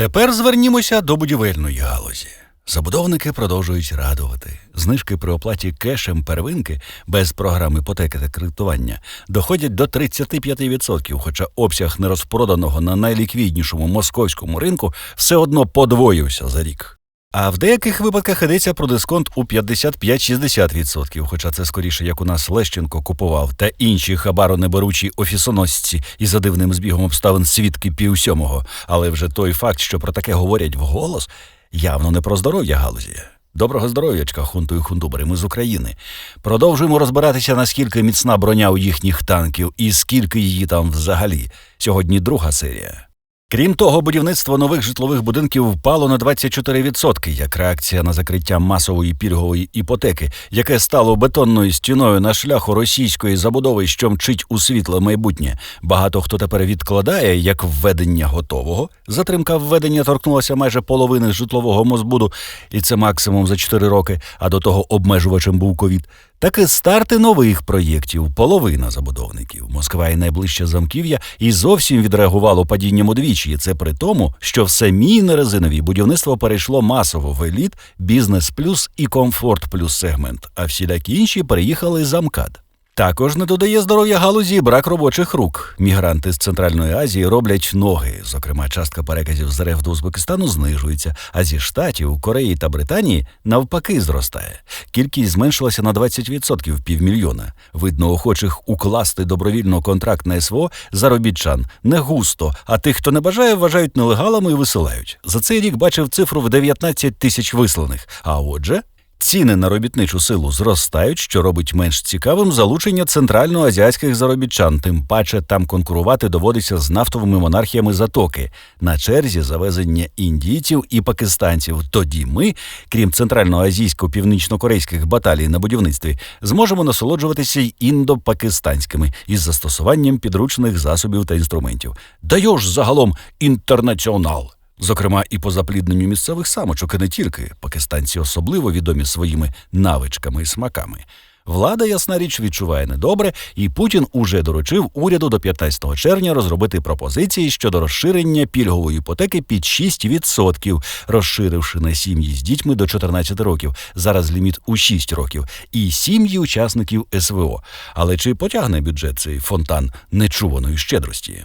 Тепер звернімося до будівельної галузі. Забудовники продовжують радувати. Знижки при оплаті кешем первинки без програм іпотеки та кредитування доходять до 35%, хоча обсяг нерозпроданого на найліквіднішому московському ринку все одно подвоївся за рік. А в деяких випадках йдеться про дисконт у 55-60%, хоча це скоріше як у нас Лещенко купував та інші хабаронеберучі офісоносці і за дивним збігом обставин свідки півсьомого. Але вже той факт, що про таке говорять вголос, явно не про здоров'я галузі. Доброго здоров'ячка, хунту і хундубери, ми з України. Продовжуємо розбиратися, наскільки міцна броня у їхніх танків і скільки її там взагалі. Сьогодні друга серія. Крім того, будівництво нових житлових будинків впало на 24%, як реакція на закриття масової пільгової іпотеки, яке стало бетонною стіною на шляху російської забудови, що мчить у світле майбутнє. Багато хто тепер відкладає як введення готового. Затримка введення торкнулася майже половини житлового мозбуду, і це максимум за 4 роки. А до того обмежувачем був ковід. Так і старти нових проєктів, половина забудовників. Москва і найближче замків'я і зовсім відреагувало падінням удвічі. Це при тому, що в самій нерезиновій будівництво перейшло масово в еліт, бізнес плюс і комфорт плюс сегмент, а всілякі інші переїхали за МКАД. Також не додає здоров'я галузі брак робочих рук. Мігранти з Центральної Азії роблять ноги. Зокрема, частка переказів з РФ до Узбекистану знижується, а зі штатів, Кореї та Британії навпаки зростає. Кількість зменшилася на 20% півмільйона. Видно, охочих укласти добровільно контракт на СВО заробітчан не густо, а тих, хто не бажає, вважають нелегалами і висилають. За цей рік бачив цифру в 19 тисяч висланих. А отже. Ціни на робітничу силу зростають, що робить менш цікавим залучення центральноазіатських заробітчан. Тим паче там конкурувати доводиться з нафтовими монархіями затоки. На черзі завезення індійців і пакистанців. Тоді ми, крім центральноазійсько-північно-корейських баталій на будівництві, зможемо насолоджуватися й індо-пакистанськими із застосуванням підручних засобів та інструментів. Дайо ж загалом інтернаціонал. Зокрема, і по заплідненню місцевих самочок, і не тільки пакистанці особливо відомі своїми навичками і смаками. Влада, ясна річ, відчуває недобре, і Путін уже доручив уряду до 15 червня розробити пропозиції щодо розширення пільгової іпотеки під 6%, розширивши на сім'ї з дітьми до 14 років. Зараз ліміт у 6 років, і сім'ї учасників СВО. Але чи потягне бюджет цей фонтан нечуваної щедрості?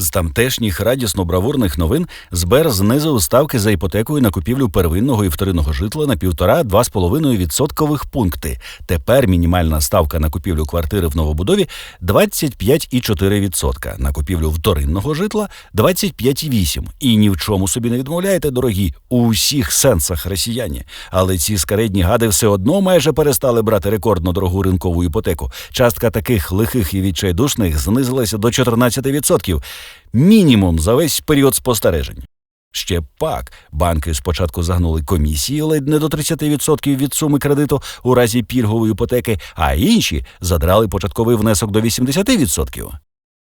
З тамтешніх радісно бравурних новин Збер знизив ставки за іпотекою на купівлю первинного і вторинного житла на 1,5-2,5 відсоткових пункти. Тепер мінімальна ставка на купівлю квартири в новобудові 25,4%, на купівлю вторинного житла 25,8%. І ні в чому собі не відмовляєте, дорогі, у усіх сенсах росіяні. Але ці скаредні гади все одно майже перестали брати рекордно дорогу ринкову іпотеку. Частка таких лихих і відчайдушних знизилася до 14% мінімум за весь період спостережень. Ще пак банки спочатку загнули комісії ледь не до 30% від суми кредиту у разі пільгової іпотеки, а інші задрали початковий внесок до 80%.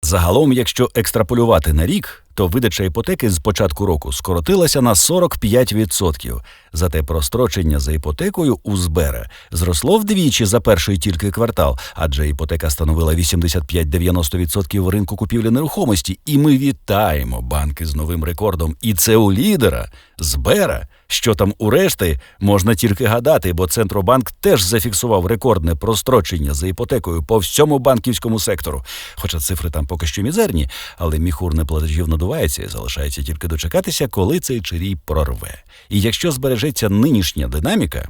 Загалом, якщо екстраполювати на рік, то видача іпотеки з початку року скоротилася на 45%. Зате прострочення за іпотекою у Збера зросло вдвічі за перший тільки квартал, адже іпотека становила 85-90% ринку купівлі нерухомості. І ми вітаємо банки з новим рекордом. І це у лідера Збера. Що там у решти, можна тільки гадати, бо Центробанк теж зафіксував рекордне прострочення за іпотекою по всьому банківському сектору. Хоча цифри там поки що мізерні, але міхур неплатежів надувається і залишається тільки дочекатися, коли цей чирій прорве. І якщо збережеться нинішня динаміка,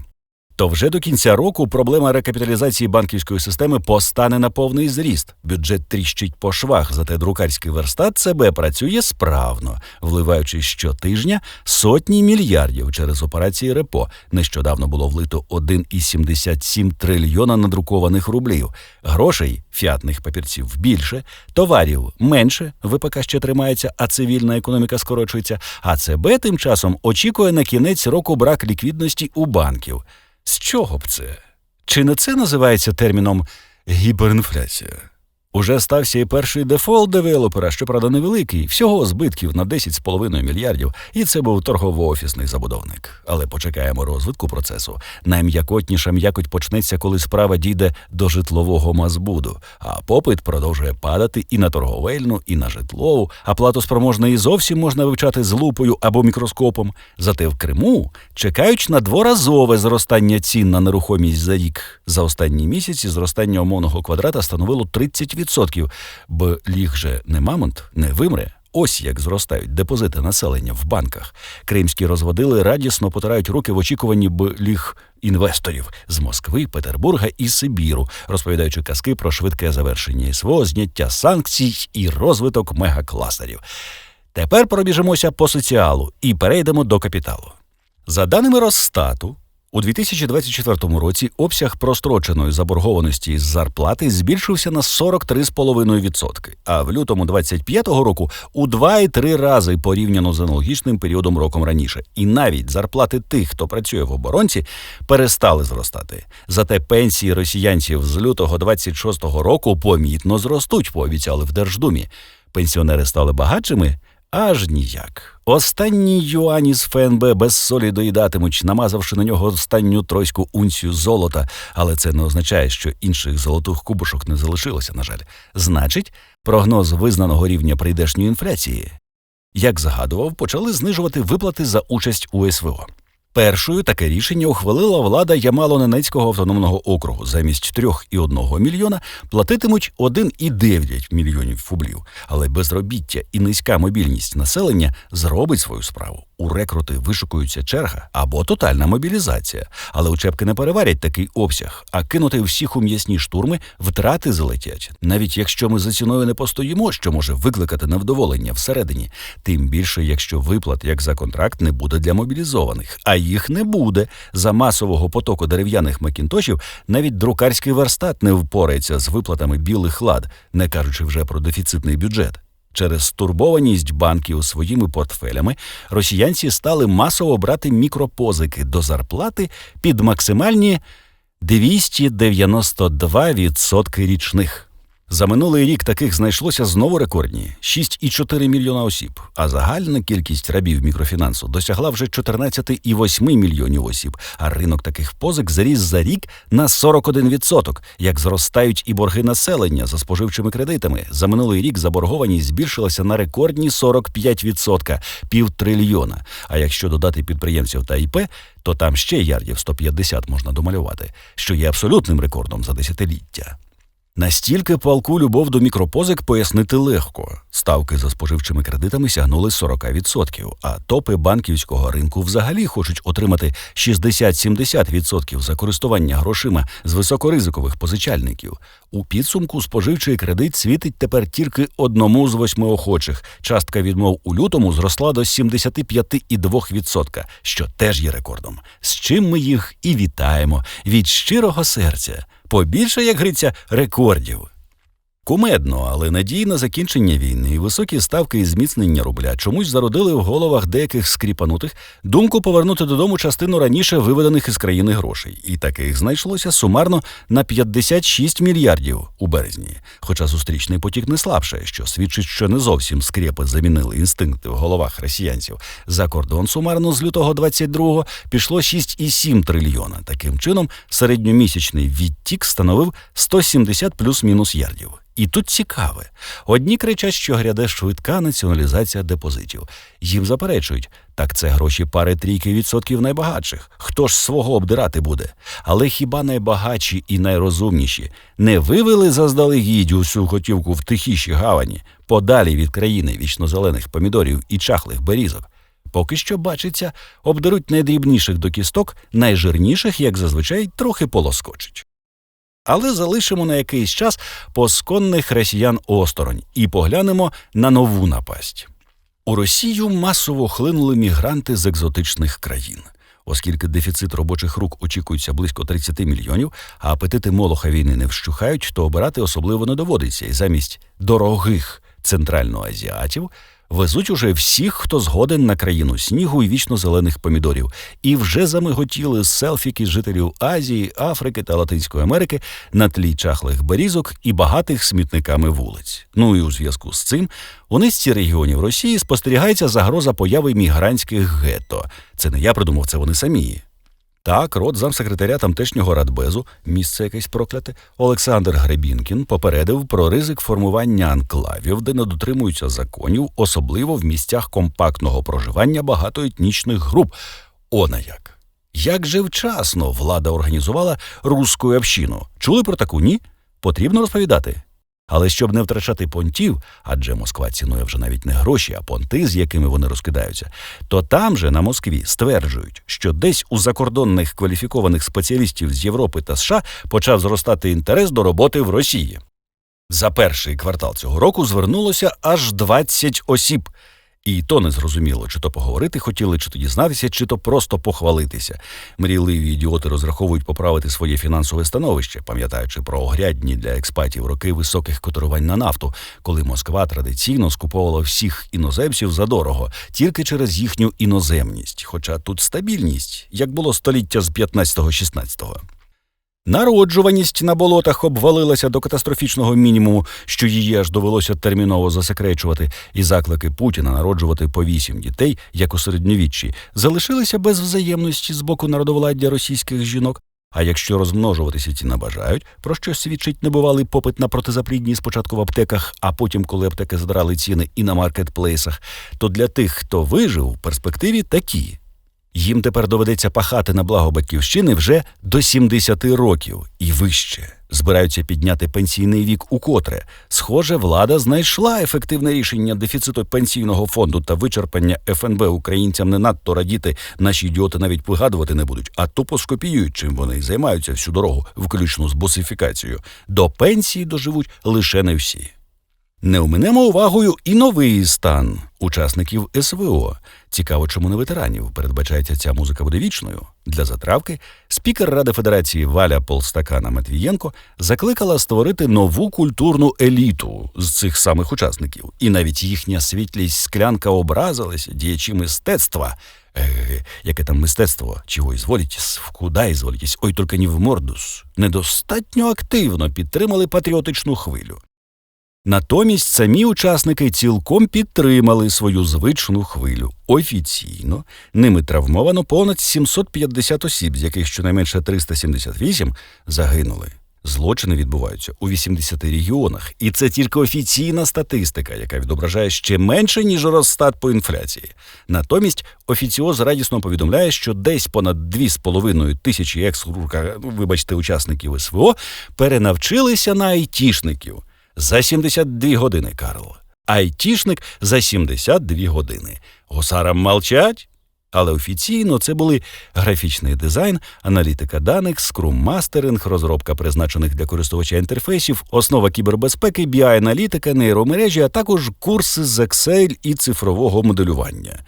то вже до кінця року проблема рекапіталізації банківської системи постане на повний зріст. Бюджет тріщить по швах, зате друкарський верстат ЦБ працює справно, вливаючи щотижня сотні мільярдів через операції РЕПО. Нещодавно було влито 1,77 трильйона надрукованих рублів. Грошей фіатних папірців більше, товарів менше. ВПК ще тримається, а цивільна економіка скорочується. А ЦБ тим часом очікує на кінець року брак ліквідності у банків. З чого б це? Чи не це називається терміном гіперінфляція? Уже стався і перший дефолт девелопера, щоправда, невеликий, всього збитків на 10,5 мільярдів, і це був торгово-офісний забудовник. Але почекаємо розвитку процесу. Найм'якотніша м'якоть почнеться, коли справа дійде до житлового мазбуду, а попит продовжує падати і на торговельну, і на житлову, а платоспроможної зовсім можна вивчати з лупою або мікроскопом. Зате в Криму чекають на дворазове зростання цін на нерухомість за рік. За останні місяці зростання умовного квадрата становило 30%. Бо ліг же не мамонт, не вимре. Ось як зростають депозити населення в банках. Кримські розводили радісно потирають руки в очікуванні б ліг інвесторів з Москви, Петербурга і Сибіру, розповідаючи казки про швидке завершення СВО, зняття санкцій і розвиток мегакластерів. Тепер пробіжимося по соціалу і перейдемо до капіталу. За даними Росстату, у 2024 році обсяг простроченої заборгованості з зарплати збільшився на 43,5%, а в лютому 2025 року у 2,3 рази порівняно з аналогічним періодом роком раніше. І навіть зарплати тих, хто працює в оборонці, перестали зростати. Зате пенсії росіянців з лютого 26 року помітно зростуть, пообіцяли в Держдумі. Пенсіонери стали багатшими. Аж ніяк. Останні юані з ФНБ без солі доїдатимуть, намазавши на нього останню тройську унцію золота, але це не означає, що інших золотих кубушок не залишилося, на жаль. Значить, прогноз визнаного рівня прийдешньої інфляції, як загадував, почали знижувати виплати за участь у СВО. Першою таке рішення ухвалила влада Ямало-Ненецького автономного округу. Замість 3,1 мільйона платитимуть 1,9 мільйонів фублів. Але безробіття і низька мобільність населення зробить свою справу. У рекрути вишукується черга або тотальна мобілізація. Але учебки не переварять такий обсяг, а кинути всіх у м'ясні штурми втрати залетять. Навіть якщо ми за ціною не постоїмо, що може викликати невдоволення всередині, тим більше, якщо виплат як за контракт не буде для мобілізованих. А їх не буде. За масового потоку дерев'яних макінтошів навіть друкарський верстат не впорається з виплатами білих лад, не кажучи вже про дефіцитний бюджет. Через стурбованість банків своїми портфелями росіянці стали масово брати мікропозики до зарплати під максимальні 292% річних. За минулий рік таких знайшлося знову рекордні 6,4 мільйона осіб, а загальна кількість рабів мікрофінансу досягла вже 14,8 мільйонів осіб, а ринок таких позик заріс за рік на 41%, як зростають і борги населення за споживчими кредитами. За минулий рік заборгованість збільшилася на рекордні 45%, півтрильйона. А якщо додати підприємців та ІП, то там ще ярдів 150 можна домалювати, що є абсолютним рекордом за десятиліття. Настільки палку любов до мікропозик пояснити легко. Ставки за споживчими кредитами сягнули 40%, а топи банківського ринку взагалі хочуть отримати 60-70% за користування грошима з високоризикових позичальників. У підсумку споживчий кредит світить тепер тільки одному з восьми охочих. Частка відмов у лютому зросла до 75,2%, що теж є рекордом. З чим ми їх і вітаємо від щирого серця. Побільше, як гриця, рекордів. Кумедно, але надії на закінчення війни і високі ставки і зміцнення рубля чомусь зародили в головах деяких скріпанутих думку повернути додому частину раніше виведених із країни грошей, і таких знайшлося сумарно на 56 мільярдів у березні. Хоча зустрічний потік не слабше, що свідчить, що не зовсім скрепи замінили інстинкти в головах росіянців. За кордон сумарно з лютого 22-го пішло 6,7 трильйона. Таким чином, середньомісячний відтік становив 170 плюс-мінус ярдів. І тут цікаве. Одні кричать, що гряде швидка націоналізація депозитів. Їм заперечують, так це гроші пари трійки відсотків найбагатших. Хто ж свого обдирати буде? Але хіба найбагатші і найрозумніші не вивели заздалегідь усю готівку в тихіші гавані, подалі від країни вічнозелених помідорів і чахлих берізок? Поки що бачиться, обдеруть найдрібніших до кісток, найжирніших, як зазвичай, трохи полоскочить. Але залишимо на якийсь час посконних росіян осторонь і поглянемо на нову напасть. У Росію масово хлинули мігранти з екзотичних країн. Оскільки дефіцит робочих рук очікується близько 30 мільйонів, а апетити молоха війни не вщухають, то обирати особливо не доводиться, і замість дорогих центральноазіатів Везуть уже всіх, хто згоден на країну снігу і вічно зелених помідорів, і вже замиготіли селфіки жителів Азії, Африки та Латинської Америки на тлі чахлих берізок і багатих смітниками вулиць. Ну і у зв'язку з цим у низці регіонів Росії спостерігається загроза появи мігрантських гетто. Це не я придумав, це вони самі. Так, рот замсекретаря тамтешнього радбезу, місце якесь прокляте, Олександр Гребінкін попередив про ризик формування анклавів, де не дотримуються законів, особливо в місцях компактного проживання багатоетнічних груп. Она як. Як же вчасно влада організувала руську общину? Чули про таку? Ні? Потрібно розповідати. Але щоб не втрачати понтів, адже Москва цінує вже навіть не гроші, а понти, з якими вони розкидаються, то там же на Москві стверджують, що десь у закордонних кваліфікованих спеціалістів з Європи та США почав зростати інтерес до роботи в Росії. За перший квартал цього року звернулося аж 20 осіб. І то не зрозуміло, чи то поговорити хотіли, чи то дізнатися, чи то просто похвалитися. Мрійливі ідіоти розраховують поправити своє фінансове становище, пам'ятаючи про огрядні для експатів роки високих котирувань на нафту, коли Москва традиційно скуповувала всіх іноземців задорого тільки через їхню іноземність, хоча тут стабільність, як було століття з 15-16. Народжуваність на болотах обвалилася до катастрофічного мінімуму, що її аж довелося терміново засекречувати, і заклики Путіна народжувати по вісім дітей, як у середньовіччі, залишилися без взаємності з боку народовладдя російських жінок. А якщо розмножуватися ці не бажають, про що свідчить небувалий попит на протизаплідні спочатку в аптеках, а потім, коли аптеки задрали ціни і на маркетплейсах, то для тих, хто вижив, в перспективі такі. Їм тепер доведеться пахати на благо батьківщини вже до 70 років і вище. Збираються підняти пенсійний вік укотре. Схоже, влада знайшла ефективне рішення дефіциту пенсійного фонду та вичерпання ФНБ українцям не надто радіти. Наші ідіоти навіть вигадувати не будуть, а тупо скопіюють, чим вони й займаються всю дорогу, включно з босифікацією. До пенсії доживуть лише не всі. Не оминемо увагою і новий стан учасників СВО. Цікаво, чому не ветеранів. Передбачається, ця музика буде вічною. Для затравки спікер Ради Федерації Валя Полстакана Матвієнко закликала створити нову культурну еліту з цих самих учасників. І навіть їхня світлість склянка образилася діячі мистецтва. Е, яке там мистецтво, чого ізволітесь, вкуда ізволітесь, ой, тільки не в мордус, недостатньо активно підтримали патріотичну хвилю. Натомість самі учасники цілком підтримали свою звичну хвилю. Офіційно ними травмовано понад 750 осіб, з яких щонайменше 378 загинули. Злочини відбуваються у 80 регіонах, і це тільки офіційна статистика, яка відображає ще менше ніж розстат по інфляції. Натомість офіціоз радісно повідомляє, що десь понад 2,5 тисячі екс вибачте, учасників СВО перенавчилися на айтішників за 72 години, Карл. Айтішник за 72 години. Гусарам молчать. Але офіційно це були графічний дизайн, аналітика даних, скрум-мастеринг, розробка призначених для користувача інтерфейсів, основа кібербезпеки, BI-аналітика, нейромережі, а також курси з Excel і цифрового моделювання.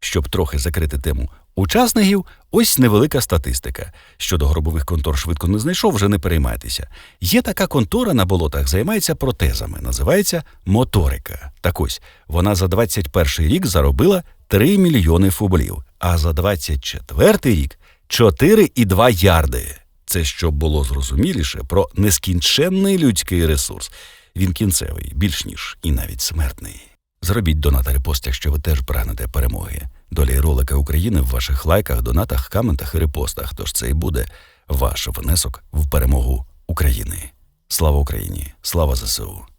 Щоб трохи закрити тему учасників, ось невелика статистика. Щодо гробових контор швидко не знайшов, вже не переймайтеся. Є така контора на болотах, займається протезами, називається моторика. Так ось вона за 21 рік заробила 3 мільйони фублів, а за 24 рік 4,2 ярди. Це щоб було зрозуміліше про нескінченний людський ресурс. Він кінцевий, більш ніж і навіть смертний. Зробіть донат репост, якщо ви теж прагнете перемоги. Доля і ролика України в ваших лайках, донатах, коментах і репостах. Тож це і буде ваш внесок в перемогу України. Слава Україні! Слава ЗСУ!